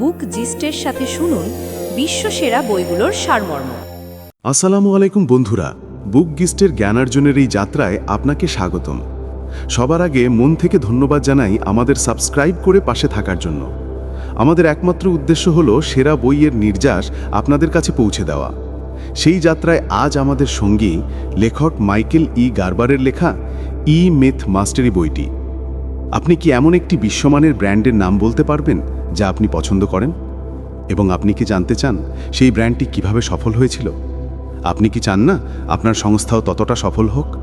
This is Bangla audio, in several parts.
বুক জিস্টের সাথে শুনুন বিশ্বসেরা বইগুলোর সারমর্ম। আসসালামু আলাইকুম বন্ধুরা, বুক গিস্টের জ্ঞানার্জনের এই যাত্রায় আপনাকে স্বাগতম। সবার আগে মন থেকে ধন্যবাদ জানাই আমাদের সাবস্ক্রাইব করে পাশে থাকার জন্য। আমাদের একমাত্র উদ্দেশ্য হলো সেরা বইয়ের নির্যাস আপনাদের কাছে পৌঁছে দেওয়া। সেই যাত্রায় আজ আমাদের সঙ্গী লেখক মাইকেল ই গারবারের লেখা ই মেথ মাস্টারি বইটি। আপনি কি এমন একটি বিশ্বমানের ব্র্যান্ডের নাম বলতে পারবেন? যা আপনি পছন্দ করেন? এবং আপনি কি জানতে চান সেই ব্র্যান্ডটি কীভাবে সফল হয়েছিল? আপনি কি চান না আপনার সংস্থাও ততটা সফল হোক?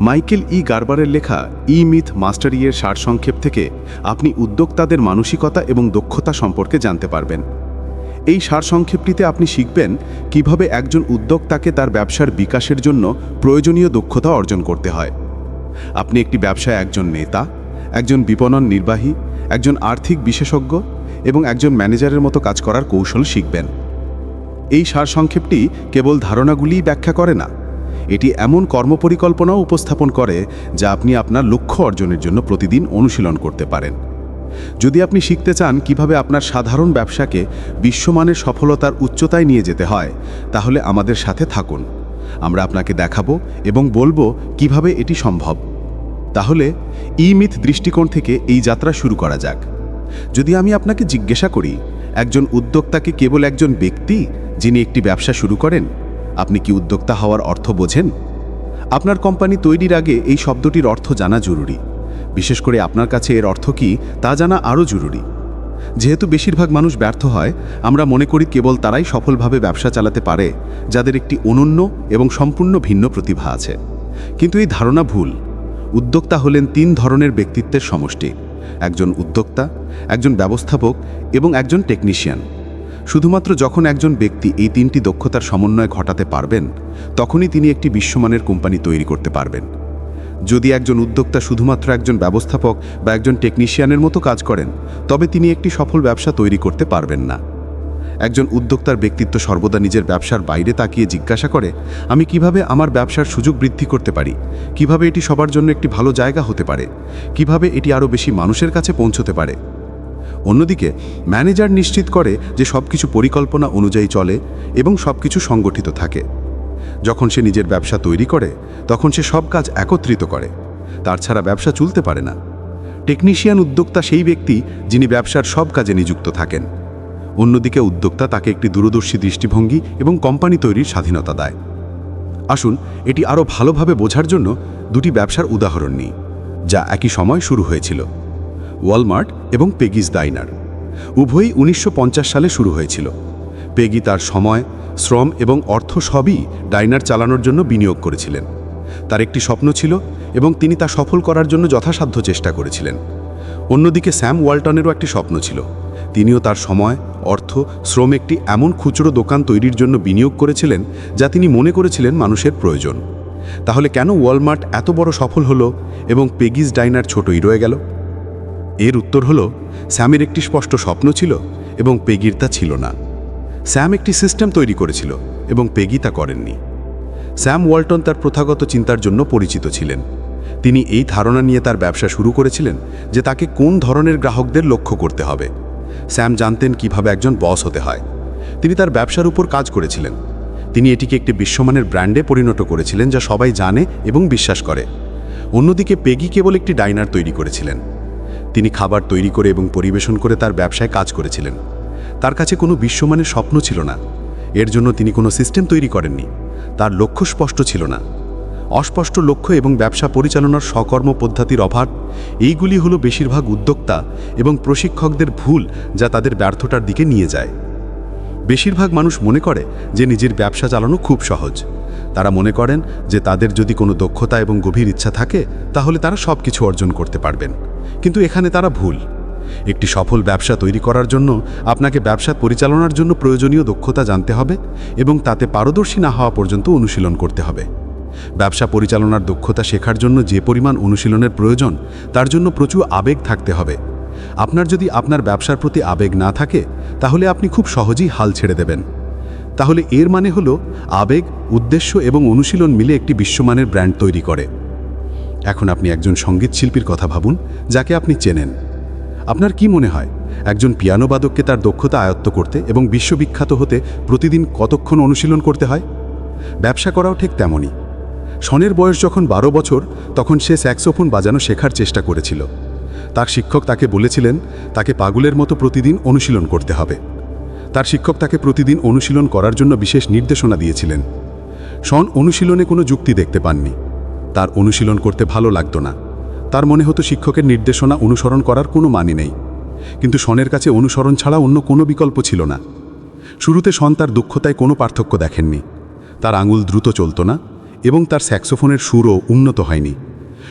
মাইকেল ই গারবারের লেখা ই মিথ মাস্টারিয়ের সারসংক্ষেপ থেকে আপনি উদ্যোক্তাদের মানসিকতা এবং দক্ষতা সম্পর্কে জানতে পারবেন। এই সারসংক্ষেপটিতে আপনি শিখবেন কীভাবে একজন উদ্যোক্তাকে তার ব্যবসার বিকাশের জন্য প্রয়োজনীয় দক্ষতা অর্জন করতে হয়। আপনি একটি ব্যবসায় একজন নেতা, একজন বিপণন নির্বাহী একজন আর্থিক বিশেষজ্ঞ এবং একজন ম্যানেজারের মতো কাজ করার কৌশল শিখবেন। এই সারসংক্ষেপটি কেবল ধারণাগুলিই ব্যাখ্যা করে না, এটি এমন কর্মপরিকল্পনাও উপস্থাপন করে যা আপনি আপনার লক্ষ্য অর্জনের জন্য প্রতিদিন অনুশীলন করতে পারেন। যদি আপনি শিখতে চান কীভাবে আপনার সাধারণ ব্যবসাকে বিশ্বমানের সফলতার উচ্চতায় নিয়ে যেতে হয়, তাহলে আমাদের সাথে থাকুন। আমরা আপনাকে দেখাবো এবং বলব কীভাবে এটি সম্ভব। তাহলে ইমিথ দৃষ্টিকোণ থেকে এই যাত্রা শুরু করা যাক। যদি আমি আপনাকে জিজ্ঞাসা করি, একজন উদ্যোক্তাকে কেবল একজন ব্যক্তি যিনি একটি ব্যবসা শুরু করেন, আপনি কি উদ্যোক্তা হওয়ার অর্থ বোঝেন? আপনার কোম্পানি তৈরির আগে এই শব্দটির অর্থ জানা জরুরি। বিশেষ করে আপনার কাছে এর অর্থ কি, তা জানা আরও জরুরি। যেহেতু বেশিরভাগ মানুষ ব্যর্থ হয়, আমরা মনে করি কেবল তারাই সফলভাবে ব্যবসা চালাতে পারে, যাদের একটি অনন্য এবং সম্পূর্ণ ভিন্ন প্রতিভা আছে। কিন্তু এই ধারণা ভুল। উদ্যোক্তা হলেন তিন ধরনের ব্যক্তিত্বের সমষ্টি। একজন উদ্যোক্তা, একজন ব্যবস্থাপক এবং একজন টেকনিশিয়ান। শুধুমাত্র যখন একজন ব্যক্তি এই তিনটি দক্ষতার সমন্বয় ঘটাতে পারবেন, তখনই তিনি একটি বিশ্বমানের কোম্পানি তৈরি করতে পারবেন। যদি একজন উদ্যোক্তা শুধুমাত্র একজন ব্যবস্থাপক বা একজন টেকনিশিয়ানের মতো কাজ করেন, তবে তিনি একটি সফল ব্যবসা তৈরি করতে পারবেন না। একজন উদ্যোক্তার ব্যক্তিত্ব সর্বদা নিজের ব্যবসার বাইরে তাকিয়ে জিজ্ঞাসা করে, আমি কীভাবে আমার ব্যবসার সুযোগ বৃদ্ধি করতে পারি? কীভাবে এটি সবার জন্য একটি ভালো জায়গা হতে পারে? কীভাবে এটি আরও বেশি মানুষের কাছে পৌঁছতে পারে? অন্যদিকে, ম্যানেজার নিশ্চিত করে যে সবকিছু পরিকল্পনা অনুযায়ী চলে এবং সবকিছু সংগঠিত থাকে। যখন সে নিজের ব্যবসা তৈরি করে, তখন সে সব কাজ একত্রিত করে। তার ছাড়া ব্যবসা চলতে পারে না। টেকনিশিয়ান উদ্যোক্তা সেই ব্যক্তি যিনি ব্যবসার সব কাজে নিযুক্ত থাকেন। অন্যদিকে উদ্যোক্তা তাকে একটি দূরদর্শী দৃষ্টিভঙ্গি এবং কোম্পানি তৈরির স্বাধীনতা দেয়। আসুন, এটি আরও ভালোভাবে বোঝার জন্য দুটি ব্যবসার উদাহরণ নিই, যা একই সময় শুরু হয়েছিল। ওয়ালমার্ট এবং পেগিস ডাইনার। উভয়ই উনিশশো পঞ্চাশ সালে শুরু হয়েছিল। পেগি তার সময়, শ্রম এবং অর্থ সবই ডাইনার চালানোর জন্য বিনিয়োগ করেছিলেন। তার একটি স্বপ্ন ছিল এবং তিনি তা সফল করার জন্য যথাসাধ্য চেষ্টা করেছিলেন। অন্যদিকে স্যাম ওয়ালটনেরও একটি স্বপ্ন ছিল। তিনিও তার সময়, অর্থ, শ্রম একটি এমন খুচরো দোকান তৈরির জন্য বিনিয়োগ করেছিলেন যা তিনি মনে করেছিলেন মানুষের প্রয়োজন। তাহলে কেন ওয়ালমার্ট এত বড় সফল হলো এবং পেগিস ডাইনার ছোটই রয়ে গেল? এর উত্তর হলো, স্যামের একটি স্পষ্ট স্বপ্ন ছিল এবং পেগির তা ছিল না। স্যাম একটি সিস্টেম তৈরি করেছিল এবং পেগি তা করেননি। স্যাম ওয়ালটন তার প্রথাগত চিন্তার জন্য পরিচিত ছিলেন। তিনি এই ধারণা নিয়ে তার ব্যবসা শুরু করেছিলেন যে তাকে কোন ধরনের গ্রাহকদের লক্ষ্য করতে হবে। স্যাম জানতেন কীভাবে একজন বস হতে হয়। তিনি তার ব্যবসার উপর কাজ করেছিলেন। তিনি এটিকে একটি বিশ্বমানের ব্র্যান্ডে পরিণত করেছিলেন যা সবাই জানে এবং বিশ্বাস করে। অন্যদিকে পেগি কেবল একটি ডাইনার তৈরি করেছিলেন। তিনি খাবার তৈরি করে এবং পরিবেশন করে তার ব্যবসায় কাজ করেছিলেন। তার কাছে কোনো বিশ্বমানের স্বপ্ন ছিল না। এর জন্য তিনি কোনো সিস্টেম তৈরি করেননি। তার লক্ষ্য স্পষ্ট ছিল না। অস্পষ্ট লক্ষ্য এবং ব্যবসা পরিচালনার সকর্ম পদ্ধতির অভাব, এইগুলি হলো বেশিরভাগ উদ্যোক্তা এবং প্রশিক্ষকদের ভুল যা তাদের ব্যর্থতার দিকে নিয়ে যায়। বেশিরভাগ মানুষ মনে করে যে নিজের ব্যবসা চালানো খুব সহজ। তারা মনে করেন যে তাদের যদি কোনো দক্ষতা এবং গভীর ইচ্ছা থাকে, তাহলে তারা সব কিছু অর্জন করতে পারবেন। কিন্তু এখানে তারা ভুল। একটি সফল ব্যবসা তৈরি করার জন্য আপনাকে ব্যবসা পরিচালনার জন্য প্রয়োজনীয় দক্ষতা জানতে হবে এবং তাতে পারদর্শী না হওয়া পর্যন্ত অনুশীলন করতে হবে। ব্যবসা পরিচালনার দক্ষতা শেখার জন্য যে পরিমাণ অনুশীলনের প্রয়োজন, তার জন্য প্রচুর আবেগ থাকতে হবে। আপনার যদি আপনার ব্যবসার প্রতি আবেগ না থাকে, তাহলে আপনি খুব সহজেই হাল ছেড়ে দেবেন। তাহলে এর মানে হলো, আবেগ, উদ্দেশ্য এবং অনুশীলন মিলে একটি বিশ্বমানের ব্র্যান্ড তৈরি করে। এখন আপনি একজন সংগীত শিল্পীর কথা ভাবুন, যাকে আপনি চেনেন। আপনার কি মনে হয়? একজন পিয়ানোবাদককে তার দক্ষতা আয়ত্ত করতে এবং বিশ্ববিখ্যাত হতে প্রতিদিন কতক্ষণ অনুশীলন করতে হয়? ব্যবসা করাও ঠিক তেমনই। শনের বয়স যখন বারো বছর, তখন সে স্যাক্সোফোন বাজানো শেখার চেষ্টা করেছিল। তার শিক্ষক তাকে বলেছিলেন, তাকে পাগলের মতো প্রতিদিন অনুশীলন করতে হবে। তার শিক্ষক তাকে প্রতিদিন অনুশীলন করার জন্য বিশেষ নির্দেশনা দিয়েছিলেন। শন অনুশীলনে কোনো যুক্তি দেখতে পাননি। তার অনুশীলন করতে ভালো লাগতো না। তার মনে হতো শিক্ষকের নির্দেশনা অনুসরণ করার কোনো মানে নেই। কিন্তু শনের কাছে অনুসরণ ছাড়া অন্য কোনো বিকল্প ছিল না। শুরুতে শন তার দুঃখতায় কোনো পার্থক্য দেখেননি। তার আঙুল দ্রুত চলত না। এবং তার স্যাক্সোফোনের সুরও উন্নত হয়নি।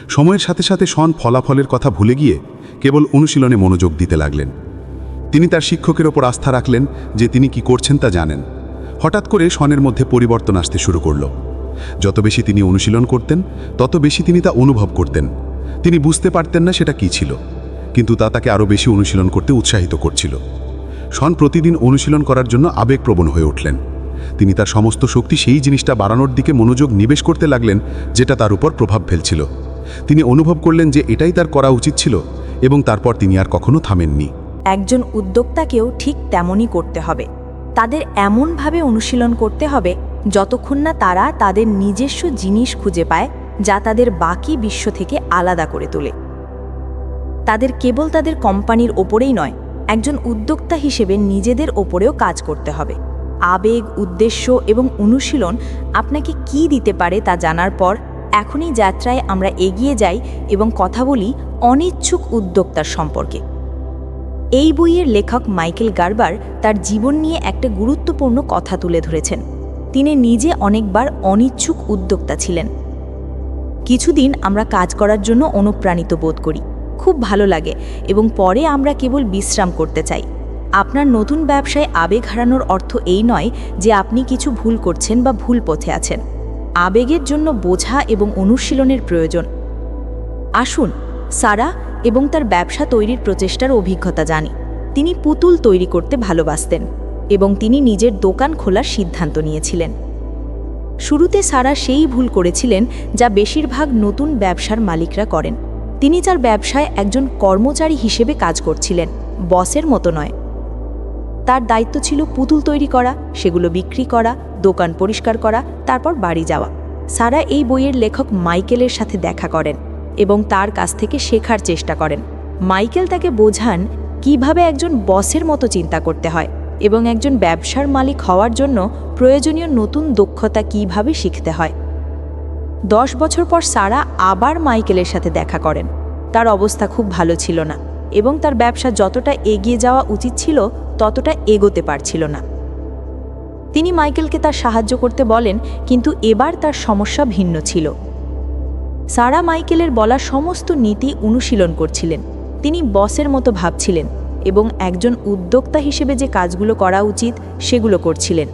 সময়ের সাথে সাথে শন ফলাফলের কথা ভুলে গিয়ে কেবল অনুশীলনে মনোযোগ দিতে লাগলেন। তিনি তার শিক্ষকের ওপর আস্থা রাখলেন যে তিনি কি করছেন তা জানেন। হঠাৎ করে শনের মধ্যে পরিবর্তন আসতে শুরু করল। যত বেশি তিনি অনুশীলন করতেন, তত বেশি তিনি তা অনুভব করতেন। তিনি বুঝতে পারতেন না সেটা কি ছিল, কিন্তু তা তাকে আরও বেশি অনুশীলন করতে উৎসাহিত করছিল। শন প্রতিদিন অনুশীলন করার জন্য আবেগপ্রবণ হয়ে উঠলেন। তিনি তার সমস্ত শক্তি সেই জিনিসটা বাড়ানোর দিকে মনোযোগ নিবেশ করতে লাগলেন, যেটা তার উপর প্রভাব ফেলছিল। তিনি অনুভব করলেন যে এটাই তার করা উচিত ছিল এবং তারপর তিনি আর কখনো থামেননি। একজন উদ্যোক্তাকেও ঠিক তেমনই করতে হবে। তাদের এমনভাবে অনুশীলন করতে হবে, যতক্ষণ না তারা তাদের নিজস্ব জিনিস খুঁজে পায় যা তাদের বাকি বিশ্ব থেকে আলাদা করে তোলে। তাদের কেবল তাদের কোম্পানির ওপরেই নয়, একজন উদ্যোক্তা হিসেবে নিজেদের ওপরেও কাজ করতে হবে। আবেগ, উদ্দেশ্য এবং অনুশীলন আপনাকে কি দিতে পারে তা জানার পর এখনই যাত্রায় আমরা এগিয়ে যাই এবং কথা বলি অনিচ্ছুক উদ্যোক্তার সম্পর্কে। এই বইয়ের লেখক মাইকেল গার্বার তার জীবন নিয়ে একটা গুরুত্বপূর্ণ কথা তুলে ধরেছেন। তিনি নিজে অনেকবার অনিচ্ছুক উদ্যোক্তা ছিলেন। কিছুদিন আমরা কাজ করার জন্য অনুপ্রাণিত বোধ করি। খুব ভালো লাগে এবং পরে আমরা কেবল বিশ্রাম করতে চাই। আপনার নতুন ব্যবসায় আবেগ হারানোর অর্থ এই নয় যে আপনি কিছু ভুল করছেন বা ভুল পথে আছেন। আবেগের জন্য বোঝা এবং অনুশীলনের প্রয়োজন। আসুন, সারা এবং তার ব্যবসা তৈরির প্রচেষ্টার অভিজ্ঞতা জানি। তিনি পুতুল তৈরি করতে ভালোবাসতেন এবং তিনি নিজের দোকান খোলার সিদ্ধান্ত নিয়েছিলেন। শুরুতে সারা সেই ভুল করেছিলেন যা বেশিরভাগ নতুন ব্যবসার মালিকরা করেন। তিনি তার ব্যবসায় একজন কর্মচারী হিসেবে কাজ করছিলেন, বসের মতো নয়। তার দায়িত্ব ছিল পুতুল তৈরি করা, সেগুলো বিক্রি করা, দোকান পরিষ্কার করা, তারপর বাড়ি যাওয়া। সারা এই বইয়ের লেখক মাইকেলের সাথে দেখা করেন এবং তার কাছ থেকে শেখার চেষ্টা করেন। মাইকেল তাকে বোঝান কীভাবে একজন বসের মতো চিন্তা করতে হয় এবং একজন ব্যবসার মালিক হওয়ার জন্য প্রয়োজনীয় নতুন দক্ষতা কীভাবে শিখতে হয়। দশ বছর পর সারা আবার মাইকেলের সাথে দেখা করেন। তার অবস্থা খুব ভালো ছিল না এবং তার ব্যবসা যতটা এগিয়ে যাওয়া উচিত ছিল ততটা এগোতে পারছিল না। তিনি মাইকেলকে তার সাহায্য করতে বলেন, কিন্তু এবার তার সমস্যা ভিন্ন ছিল। সারা মাইকেলের বলা সমস্ত নীতি অনুশীলন করছিলেন। তিনি বসের মতো ভাবছিলেন এবং একজন উদ্যোক্তা হিসেবে যে কাজগুলো করা উচিত, সেগুলো করছিলেন।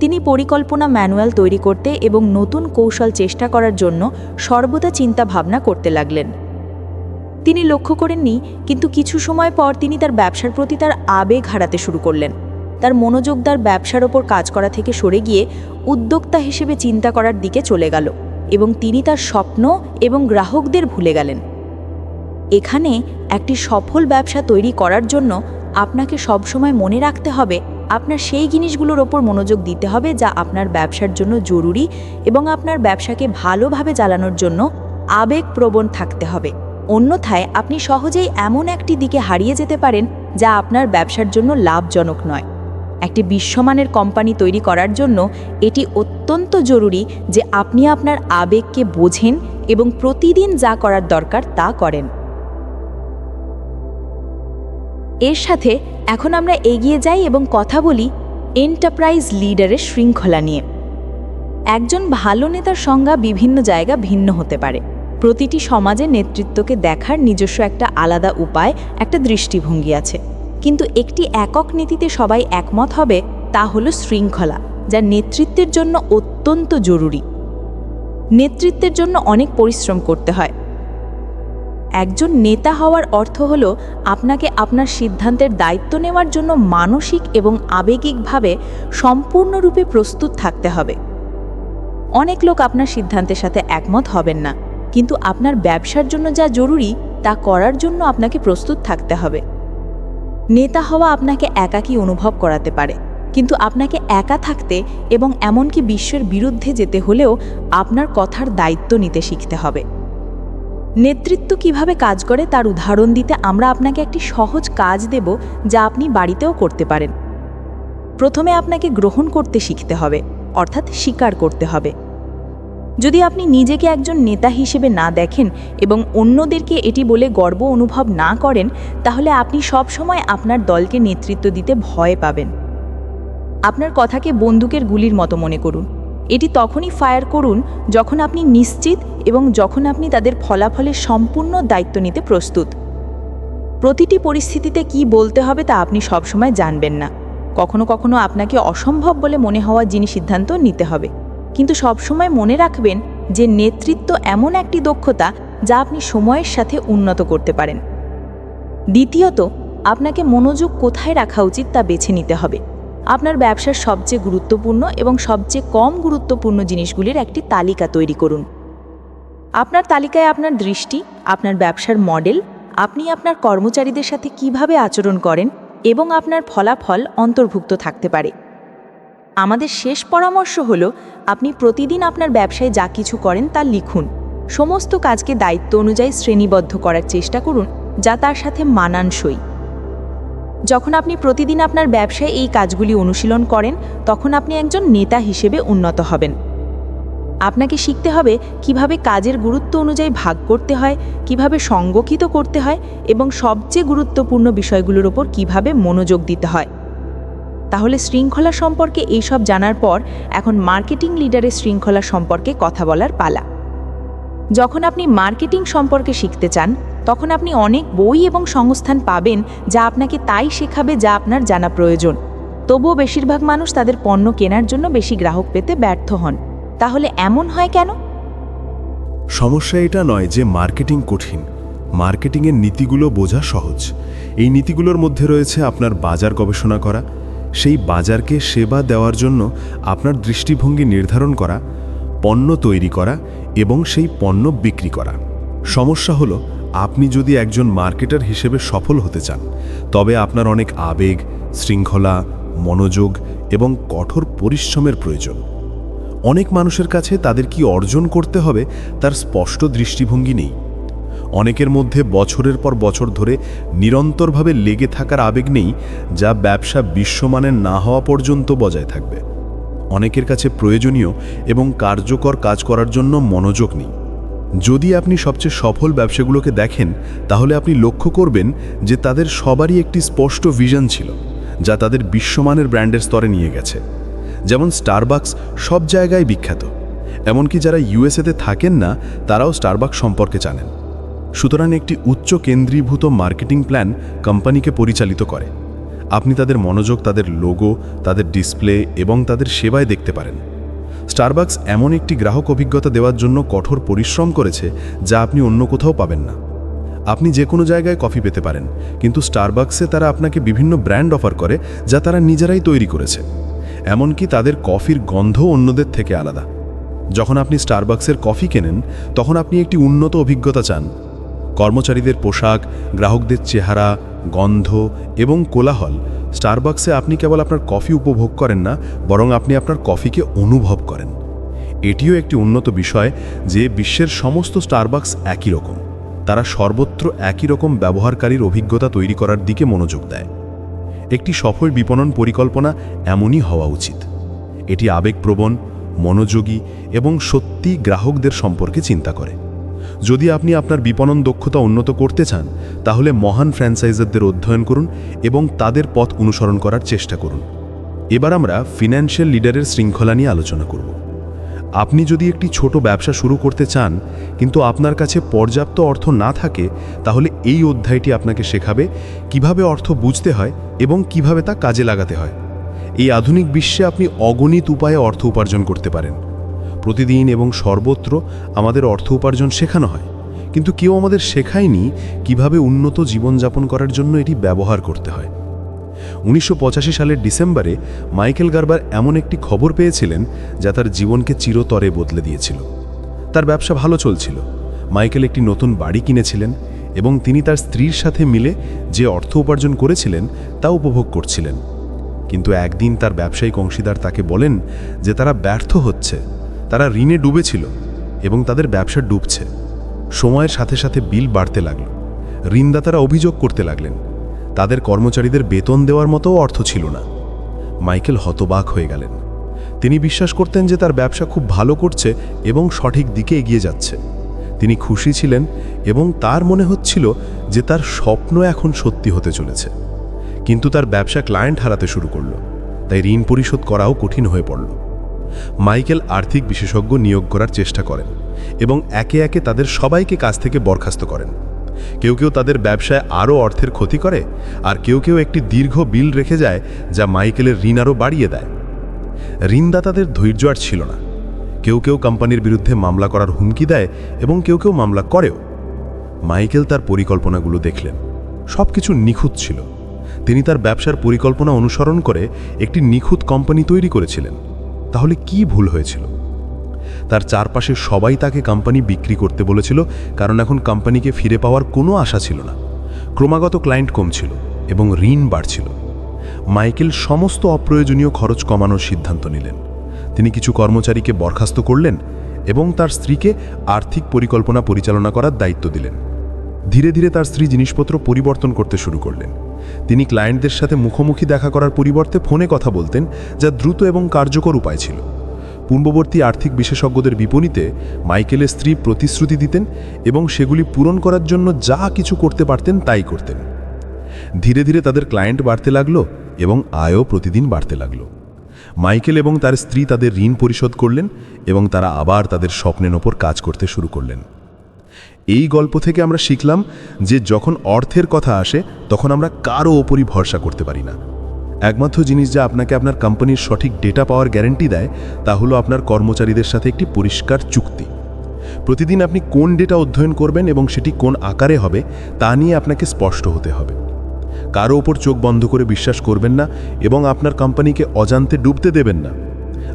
তিনি পরিকল্পনা ম্যানুয়াল তৈরি করতে এবং নতুন কৌশল চেষ্টা করার জন্য সর্বদা চিন্তা ভাবনা করতে লাগলেন। তিনি লক্ষ্য করেননি, কিন্তু কিছু সময় পর তিনি তার ব্যবসার প্রতি তার আবেগ হারাতে শুরু করলেন। তার মনোযোগ তার ব্যবসার ওপর কাজ করা থেকে সরে গিয়ে উদ্যোক্তা হিসেবে চিন্তা করার দিকে চলে গেল এবং তিনি তার স্বপ্ন এবং গ্রাহকদের ভুলে গেলেন। এখানে একটি সফল ব্যবসা তৈরি করার জন্য আপনাকে সবসময় মনে রাখতে হবে, আপনার সেই জিনিসগুলোর ওপর মনোযোগ দিতে হবে যা আপনার ব্যবসার জন্য জরুরি এবং আপনার ব্যবসাকে ভালোভাবে চালানোর জন্য আবেগপ্রবণ থাকতে হবে। অন্যথায় আপনি সহজেই এমন একটি দিকে হারিয়ে যেতে পারেন যা আপনার ব্যবসার জন্য লাভজনক নয়। একটি বিশ্বমানের কোম্পানি তৈরি করার জন্য এটি অত্যন্ত জরুরি যে আপনি আপনার আবেগকে বোঝেন এবং প্রতিদিন যা করার দরকার তা করেন। এর সাথে এখন আমরা এগিয়ে যাই এবং কথা বলি এন্টারপ্রাইজ লিডারের শৃঙ্খলা নিয়ে। একজন ভালো নেতার সংজ্ঞা বিভিন্ন জায়গা ভিন্ন হতে পারে। প্রতিটি সমাজে নেতৃত্বকে দেখার নিজস্ব একটা আলাদা উপায়, একটা দৃষ্টিভঙ্গি আছে। কিন্তু একটি একক নীতিতে সবাই একমত হবে, তা হলো শৃঙ্খলা, যা নেতৃত্বের জন্য অত্যন্ত জরুরি। নেতৃত্বের জন্য অনেক পরিশ্রম করতে হয়। একজন নেতা হওয়ার অর্থ হল আপনাকে আপনার সিদ্ধান্তের দায়িত্ব নেওয়ার জন্য মানসিক এবং আবেগিকভাবে সম্পূর্ণরূপে প্রস্তুত থাকতে হবে। অনেক লোক আপনার সিদ্ধান্তের সাথে একমত হবেন না। কিন্তু আপনার ব্যবসার জন্য যা জরুরি, তা করার জন্য আপনাকে প্রস্তুত থাকতে হবে। নেতা হওয়া আপনাকে একাকী অনুভব করাতে পারে। কিন্তু আপনাকে একা থাকতে এবং এমনকি বিশ্বের বিরুদ্ধে যেতে হলেও আপনার কথার দায়িত্ব নিতে শিখতে হবে। নেতৃত্ব কীভাবে কাজ করে তার উদাহরণ দিতে আমরা আপনাকে একটি সহজ কাজ দেব যা আপনি বাড়িতেও করতে পারেন। প্রথমে আপনাকে গ্রহণ করতে শিখতে হবে, অর্থাৎ স্বীকার করতে হবে। যদি আপনি নিজেকে একজন নেতা হিসেবে না দেখেন এবং অন্যদেরকে এটি বলে গর্ব অনুভব না করেন, তাহলে আপনি সব সময় আপনার দলকে নেতৃত্ব দিতে ভয় পাবেন। আপনার কথাকে বন্দুকের গুলির মতো মনে করুন। এটি তখনই ফায়ার করুন যখন আপনি নিশ্চিত এবং যখন আপনি তাদের ফলাফলের সম্পূর্ণ দায়িত্ব নিতে প্রস্তুত। প্রতিটি পরিস্থিতিতে কি বলতে হবে তা আপনি সবসময় জানবেন না। কখনো কখনো আপনাকে অসম্ভব বলে মনে হওয়া জিনিস সিদ্ধান্ত নিতে হবে। কিন্তু সবসময় মনে রাখবেন যে নেতৃত্ব এমন একটি দক্ষতা যা আপনি সময়ের সাথে উন্নত করতে পারেন। দ্বিতীয়ত, আপনাকে মনোযোগ কোথায় রাখা উচিত তা বেছে নিতে হবে। আপনার ব্যবসার সবচেয়ে গুরুত্বপূর্ণ এবং সবচেয়ে কম গুরুত্বপূর্ণ জিনিসগুলির একটি তালিকা তৈরি করুন। আপনার তালিকায় আপনার দৃষ্টি, আপনার ব্যবসার মডেল, আপনি আপনার কর্মচারীদের সাথে কীভাবে আচরণ করেন এবং আপনার ফলাফল অন্তর্ভুক্ত থাকতে পারে। আমাদের শেষ পরামর্শ হলো আপনি প্রতিদিন আপনার ব্যবসায় যা কিছু করেন তা লিখুন। সমস্ত কাজকে দায়িত্ব অনুযায়ী শ্রেণীবদ্ধ করার চেষ্টা করুন, যা তার সাথে মানানসই। যখন আপনি প্রতিদিন আপনার ব্যবসায় এই কাজগুলি অনুশীলন করেন, তখন আপনি একজন নেতা হিসেবে উন্নত হবেন। আপনাকে শিখতে হবে কীভাবে কাজের গুরুত্ব অনুযায়ী ভাগ করতে হয়, কীভাবে সংগঠিত করতে হয় এবং সবচেয়ে গুরুত্বপূর্ণ বিষয়গুলোর ওপর কীভাবে মনোযোগ দিতে হয়। তাহলে শৃঙ্খলা সম্পর্কে এইসব জানার পর এখন মার্কেটিং লিডারের শৃঙ্খলা সম্পর্কে কথা বলার পালা। যখন আপনি মার্কেটিং সম্পর্কে শিখতে চান, তখন আপনি অনেক বই এবং সংস্থান পাবেন যা আপনাকে তাই শেখাবে যা আপনার জানা প্রয়োজন। তবুও বেশিরভাগ মানুষ তাদের পণ্য কেনার জন্য বেশি গ্রাহক পেতে ব্যর্থ হন। তাহলে এমন হয় কেন? সমস্যা এটা নয় যে মার্কেটিং কঠিন। মার্কেটিংয়ের নীতিগুলো বোঝা সহজ। এই নীতিগুলোর মধ্যে রয়েছে আপনার বাজার গবেষণা করা সেই বাজারকে সেবা দেওয়ার জন্য আপনার দৃষ্টিভঙ্গি নির্ধারণ করা, পণ্য তৈরি করা এবং সেই পণ্য বিক্রি করা। সমস্যা হলো, আপনি যদি একজন মার্কেটার হিসেবে সফল হতে চান, তবে আপনার অনেক আবেগ, শৃঙ্খলা, মনোযোগ এবং কঠোর পরিশ্রমের প্রয়োজন। অনেক মানুষের কাছে তাদের কি অর্জন করতে হবে, তার স্পষ্ট দৃষ্টিভঙ্গি নেই। অনেকের মধ্যে বছরের পর বছর ধরে নিরন্তরভাবে লেগে থাকার আবেগ নেই যা ব্যবসা বিশ্বমানের না হওয়া পর্যন্ত বজায় থাকবে। অনেকের কাছে প্রয়োজনীয় এবং কার্যকর কাজ করার জন্য মনোযোগ নেই। যদি আপনি সবচেয়ে সফল ব্যবসাগুলোকে দেখেন, তাহলে আপনি লক্ষ্য করবেন যে তাদের সবারই একটি স্পষ্ট ভিশন ছিল, যা তাদের বিশ্বমানের ব্র্যান্ডের স্তরে নিয়ে গেছে। যেমন স্টারবাকস সব জায়গায় বিখ্যাত। এমনকি যারা ইউএসএতে থাকেন না, তারাও স্টারবাকস সম্পর্কে জানেন। সুতরাং একটি উচ্চ কেন্দ্রীভূত মার্কেটিং প্ল্যান কোম্পানিকে পরিচালিত করে। আপনি তাদের মনোযোগ, তাদের লোগো, তাদের ডিসপ্লে এবং তাদের সেবায় দেখতে পারেন। স্টারবাকস এমন একটি গ্রাহক অভিজ্ঞতা দেওয়ার জন্য কঠোর পরিশ্রম করেছে যা আপনি অন্য কোথাও পাবেন না। আপনি যে কোনো জায়গায় কফি পেতে পারেন, কিন্তু স্টারবাকসে তারা আপনাকে বিভিন্ন ব্র্যান্ড অফার করে যা তারা নিজেরাই তৈরি করেছে। এমনকি তাদের কফির গন্ধ অন্যদের থেকে আলাদা। যখন আপনি স্টারবাকসের কফি কেনেন, তখন আপনি একটি উন্নত অভিজ্ঞতা চান। কর্মচারীদের পোশাক, গ্রাহকদের চেহারা, গন্ধ এবং কোলাহল। স্টারবাক্সে আপনি কেবল আপনার কফি উপভোগ করেন না, বরং আপনি আপনার কফিকে অনুভব করেন। এটিও একটি উন্নত বিষয় যে বিশ্বের সমস্ত স্টারবাক্স একই রকম। তারা সর্বত্র একই রকম ব্যবহারকারীর অভিজ্ঞতা তৈরি করার দিকে মনোযোগ দেয়। একটি সফল বিপণন পরিকল্পনা এমনই হওয়া উচিত। এটি আবেগপ্রবণ, মনোযোগী এবং সত্যি গ্রাহকদের সম্পর্কে চিন্তা করে। যদি আপনি আপনার বিপণন দক্ষতা উন্নত করতে চান, তাহলে মহান ফ্র্যাঞ্চাইজারদের অধ্যয়ন করুন এবং তাদের পথ অনুসরণ করার চেষ্টা করুন। এবার আমরা ফিনান্সিয়াল লিডারের শৃঙ্খলা নিয়ে আলোচনা করব। আপনি যদি একটি ছোট ব্যবসা শুরু করতে চান, কিন্তু আপনার কাছে পর্যাপ্ত অর্থ না থাকে, তাহলে এই অধ্যায়টি আপনাকে শেখাবে কীভাবে অর্থ বুঝতে হয় এবং কীভাবে তা কাজে লাগাতে হয়। এই আধুনিক বিশ্বে আপনি অগণিত উপায়ে অর্থ উপার্জন করতে পারেন। প্রতিদিন এবং সর্বত্র আমাদের অর্থ উপার্জন শেখানো হয়। কিন্তু কেউ আমাদের শেখায়নি কীভাবে উন্নত জীবনযাপন করার জন্য এটি ব্যবহার করতে হয়। উনিশশো পঁচাশি সালের ডিসেম্বরে মাইকেল গার্বার এমন একটি খবর পেয়েছিলেন যা তার জীবনকে চিরতরে বদলে দিয়েছিল। তার ব্যবসা ভালো চলছিল। মাইকেল একটি নতুন বাড়ি কিনেছিলেন এবং তিনি তার স্ত্রীর সাথে মিলে যে অর্থ উপার্জন করেছিলেন তা উপভোগ করছিলেন। কিন্তু একদিন তার ব্যবসায়িক অংশীদার তাকে বলেন যে তারা ব্যর্থ হচ্ছে। তারা ঋণে ডুবেছিল এবং তাদের ব্যবসা ডুবছে। সময়ের সাথে সাথে বিল বাড়তে লাগল। ঋণদাতারা অভিযোগ করতে লাগলেন, তাদের কর্মচারীদের বেতন দেওয়ার মতো অর্থ ছিল না। মাইকেল হতবাক হয়ে গেলেন। তিনি বিশ্বাস করতেন যে তার ব্যবসা খুব ভালো করছে এবং সঠিক দিকে এগিয়ে যাচ্ছে। তিনি খুশি ছিলেন এবং তার মনে হচ্ছিল যে তার স্বপ্ন এখন সত্যি হতে চলেছে। কিন্তু তার ব্যবসা ক্লায়েন্ট হারাতে শুরু করল, তাই ঋণ পরিশোধ করাও কঠিন হয়ে পড়ল। মাইকেল আর্থিক বিশেষজ্ঞ নিয়োগ করার চেষ্টা করেন এবং একে একে তাদের সবাইকে কাজ থেকে বরখাস্ত করেন। কেউ কেউ তাদের ব্যবসায় আরও অর্থের ক্ষতি করে আর কেউ কেউ একটি দীর্ঘ বিল রেখে যায় যা মাইকেলের ঋণ আরও বাড়িয়ে দেয়। ঋণদাতাদের ধৈর্য আর ছিল না। কেউ কেউ কোম্পানির বিরুদ্ধে মামলা করার হুমকি দেয় এবং কেউ কেউ মামলা করেও। মাইকেল তার পরিকল্পনাগুলো দেখলেন। সব কিছু নিখুঁত ছিল। তিনি তার ব্যবসার পরিকল্পনা অনুসরণ করে একটি নিখুঁত কোম্পানি তৈরি করেছিলেন। তাহলে কি ভুল হয়েছিল? তার চারপাশে সবাই তাকে কোম্পানি বিক্রি করতে বলেছিল, কারণ এখন কোম্পানিকে ফিরে পাওয়ার কোনো আশা ছিল না। ক্রমাগত ক্লায়েন্ট কমছিল এবং ঋণ বাড়ছিল। মাইকেল সমস্ত অপ্রয়োজনীয় খরচ কমানোর সিদ্ধান্ত নিলেন। তিনি কিছু কর্মচারীকে বরখাস্ত করলেন এবং তার স্ত্রীকে আর্থিক পরিকল্পনা পরিচালনা করার দায়িত্ব দিলেন। ধীরে ধীরে তার স্ত্রী জিনিসপত্র পরিবর্তন করতে শুরু করলেন। তিনি ক্লায়েন্টদের সাথে মুখোমুখি দেখা করার পরিবর্তে ফোনে কথা বলতেন, যা দ্রুত এবং কার্যকর উপায় ছিল। পূর্ববর্তী আর্থিক বিশেষজ্ঞদের বিপণীতে মাইকেলের স্ত্রী প্রতিশ্রুতি দিতেন এবং সেগুলি পূরণ করার জন্য যা কিছু করতে পারতেন তাই করতেন। ধীরে ধীরে তাদের ক্লায়েন্ট বাড়তে লাগল এবং আয়ও প্রতিদিন বাড়তে লাগল। মাইকেল এবং তার স্ত্রী তাদের ঋণ পরিশোধ করলেন এবং তারা আবার তাদের স্বপ্নের ওপর কাজ করতে শুরু করলেন। এই গল্প থেকে আমরা শিখলাম যে যখন অর্থের কথা আসে, তখন আমরা কারও ওপরই ভরসা করতে পারি না। একমাত্র জিনিস যা আপনাকে আপনার কোম্পানির সঠিক ডেটা পাওয়ার গ্যারেন্টি দেয়, তা হলো আপনার কর্মচারীদের সাথে একটি পরিষ্কার চুক্তি। প্রতিদিন আপনি কোন ডেটা অধ্যয়ন করবেন এবং সেটি কোন আকারে হবে, তা নিয়ে আপনাকে স্পষ্ট হতে হবে। কারও ওপর চোখ বন্ধ করে বিশ্বাস করবেন না এবং আপনার কোম্পানিকে অজান্তে ডুবতে দেবেন না।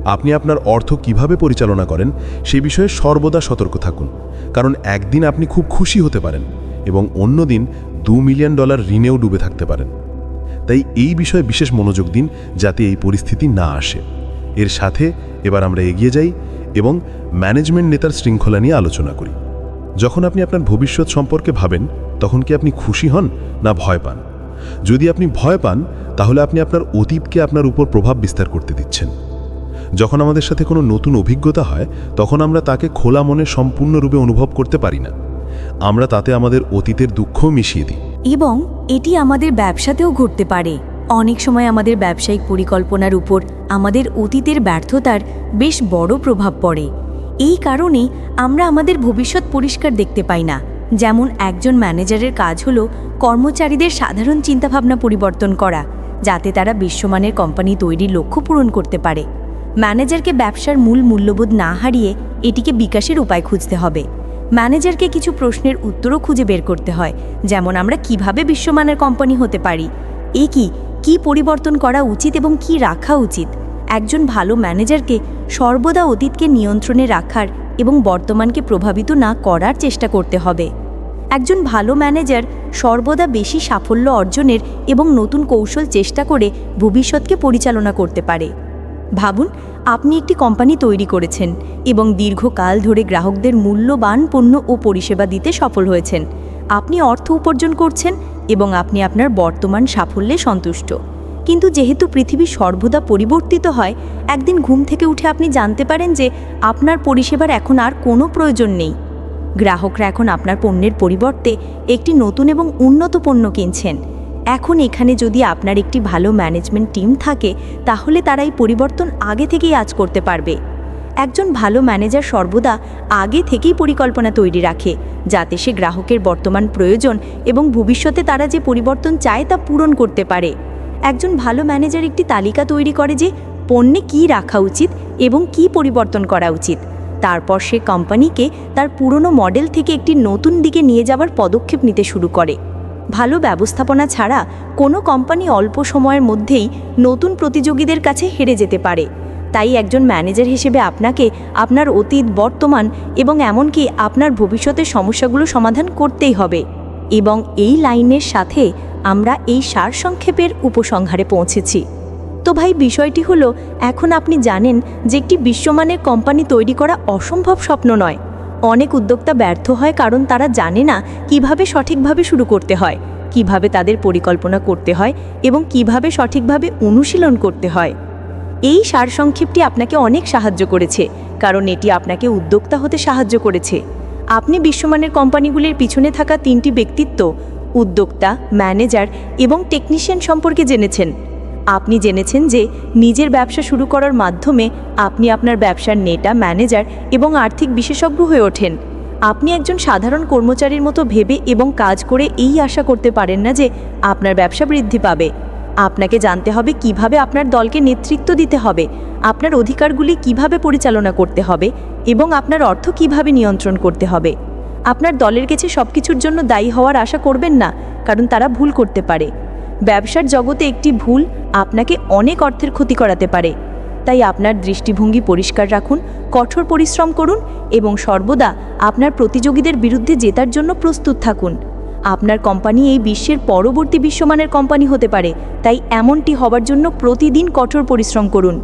আপনি আপনার অর্থ কীভাবে পরিচালনা করেন সে বিষয়ে সর্বদা সতর্ক থাকুন। কারণ একদিন আপনি খুব খুশি হতে পারেন এবং অন্যদিন দু মিলিয়ন ডলার ঋণেও ডুবে থাকতে পারেন। তাই এই বিষয়ে বিশেষ মনোযোগ দিন যাতে এই পরিস্থিতি না আসে। এর সাথে এবার আমরা এগিয়ে যাই এবং ম্যানেজমেন্ট নেতার শৃঙ্খলা নিয়ে আলোচনা করি। যখন আপনি আপনার ভবিষ্যৎ সম্পর্কে ভাবেন, তখন কি আপনি খুশি হন না ভয় পান? যদি আপনি ভয় পান, তাহলে আপনি আপনার অতীতকে আপনার উপর প্রভাব বিস্তার করতে দিচ্ছেন। যখন আমাদের সাথে কোনো নতুন অভিজ্ঞতা হয়, তখন আমরা তাকে খোলা মনে সম্পূর্ণরূপে অনুভব করতে পারি না। আমরা তাতে আমাদের অতীতের দুঃখ মিশিয়ে দিই। এবং এটি আমাদের ব্যবসাতেও ঘটতে পারে। অনেক সময় আমাদের ব্যবসায়িক পরিকল্পনার উপর আমাদের অতীতের ব্যর্থতার বেশ বড় প্রভাব পড়ে। এই কারণে আমরা আমাদের ভবিষ্যৎ পরিষ্কার দেখতে পাই না। যেমন একজন ম্যানেজারের কাজ হলো কর্মচারীদের সাধারণ চিন্তাভাবনা পরিবর্তন করা, যাতে তারা বিশ্বমানের কোম্পানি তৈরির লক্ষ্য পূরণ করতে পারে। ম্যানেজারকে ব্যবসার মূল মূল্যবোধ না হারিয়ে এটিকে বিকাশের উপায় খুঁজতে হবে। ম্যানেজারকে কিছু প্রশ্নের উত্তরও খুঁজে বের করতে হয়, যেমন আমরা কীভাবে বিশ্বমানের কোম্পানি হতে পারি, এ কি কি পরিবর্তন করা উচিত এবং কি রাখা উচিত? একজন ভালো ম্যানেজারকে সর্বদা অতীতকে নিয়ন্ত্রণে রাখার এবং বর্তমানকে প্রভাবিত না করার চেষ্টা করতে হবে। একজন ভালো ম্যানেজার সর্বদা বেশি সাফল্য অর্জনের এবং নতুন কৌশল চেষ্টা করে ভবিষ্যৎকে পরিচালনা করতে পারে। ভাবুন, আপনি একটি কোম্পানি তৈরি করেছেন এবং দীর্ঘকাল ধরে গ্রাহকদের মূল্যবান পণ্য ও পরিষেবা দিতে সফল হয়েছেন। আপনি অর্থ উপার্জন করছেন এবং আপনি আপনার বর্তমান সাফল্যে সন্তুষ্ট। কিন্তু যেহেতু পৃথিবী সর্বদা পরিবর্তিত হয়, একদিন ঘুম থেকে উঠে আপনি জানতে পারেন যে আপনার পরিষেবার এখন আর কোনো প্রয়োজন নেই। গ্রাহকরা এখন আপনার পণ্যের পরিবর্তে একটি নতুন এবং উন্নত পণ্য কিনছেন। এখন এখানে যদি আপনার একটি ভালো ম্যানেজমেন্ট টিম থাকে, তাহলে তারা এই পরিবর্তন আগে থেকেই আজ করতে পারবে। একজন ভালো ম্যানেজার সর্বদা আগে থেকেই পরিকল্পনা তৈরি রাখে, যাতে সে গ্রাহকের বর্তমান প্রয়োজন এবং ভবিষ্যতে তারা যে পরিবর্তন চায় তা পূরণ করতে পারে। একজন ভালো ম্যানেজার একটি তালিকা তৈরি করে যে পণ্যে কী রাখা উচিত এবং কী পরিবর্তন করা উচিত। তারপর সে কোম্পানিকে তার পুরনো মডেল থেকে একটি নতুন দিকে নিয়ে যাওয়ার পদক্ষেপ নিতে শুরু করে। ভালো ব্যবস্থাপনা ছাড়া কোনো কোম্পানি অল্প সময়ের মধ্যেই নতুন প্রতিযোগীদের কাছে হেরে যেতে পারে। তাই একজন ম্যানেজার হিসেবে আপনাকে আপনার অতীত, বর্তমান এবং এমনকি আপনার ভবিষ্যতের সমস্যাগুলো সমাধান করতেই হবে এবং এই লাইনের সাথে আমরা এই সারসংক্ষেপের উপসংহারে পৌঁছেছি। তো ভাই, বিষয়টি হলো, এখন আপনি জানেন যে একটি বিশ্বমানের কোম্পানি তৈরি করা অসম্ভব স্বপ্ন নয়। অনেক উদ্যোক্তা ব্যর্থ হয় কারণ তারা জানে না কীভাবে সঠিকভাবে শুরু করতে হয়, কীভাবে তাদের পরিকল্পনা করতে হয় এবং কীভাবে সঠিকভাবে অনুশীলন করতে হয়। এই সারসংক্ষেপটি আপনাকে অনেক সাহায্য করেছে, কারণ এটি আপনাকে উদ্যোক্তা হতে সাহায্য করেছে। আপনি বিশ্বমানের কোম্পানিগুলির পিছনে থাকা তিনটি ব্যক্তিত্ব, উদ্যোক্তা, ম্যানেজার এবং টেকনিশিয়ান সম্পর্কে জেনেছেন। আপনি জেনেছেন যে নিজের ব্যবসা শুরু করার মাধ্যমে আপনি আপনার ব্যবসার নেতা, ম্যানেজার এবং আর্থিক বিশেষজ্ঞ হয়ে ওঠেন। আপনি একজন সাধারণ কর্মচারীর মতো ভেবে এবং কাজ করে এই আশা করতে পারেন না যে আপনার ব্যবসা বৃদ্ধি পাবে। আপনাকে জানতে হবে কীভাবে আপনার দলকে নেতৃত্ব দিতে হবে, আপনার অধিকারগুলি কীভাবে পরিচালনা করতে হবে এবং আপনার অর্থ কীভাবে নিয়ন্ত্রণ করতে হবে। আপনার দলের কাছে সব কিছুর জন্য দায়ী হওয়ার আশা করবেন না, কারণ তারা ভুল করতে পারে। ব্যবসার জগতে একটি ভুল আপনাকে অনেক অর্থের ক্ষতি করাতে পারে। তাই আপনার দৃষ্টিভঙ্গি পরিষ্কার রাখুন, কঠোর পরিশ্রম করুন এবং সর্বদা আপনার প্রতিযোগীদের বিরুদ্ধে জেতার জন্য প্রস্তুত থাকুন। আপনার কোম্পানি এই বিশ্বের পরবর্তী বিশ্বমানের কোম্পানি হতে পারে, তাই এমনটি হবার জন্য প্রতিদিন কঠোর পরিশ্রম করুন।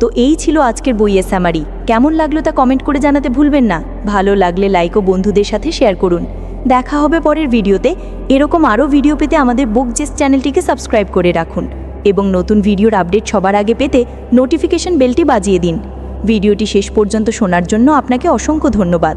তো এই ছিল আজকের বইয়ের স্যামারি কেমন লাগল তা কমেন্ট করে জানাতে ভুলবেন না। ভালো লাগলে লাইক ও বন্ধুদের সাথে শেয়ার করুন। দেখা হবে পরের ভিডিওতে। এরকম আরও ভিডিও পেতে আমাদের বুক জেস চ্যানেলটিকে সাবস্ক্রাইব করে রাখুন এবং নতুন ভিডিওর আপডেট সবার আগে পেতে নোটিফিকেশন বেলটি বাজিয়ে দিন। ভিডিওটি শেষ পর্যন্ত শোনার জন্য আপনাকে অসংখ্য ধন্যবাদ।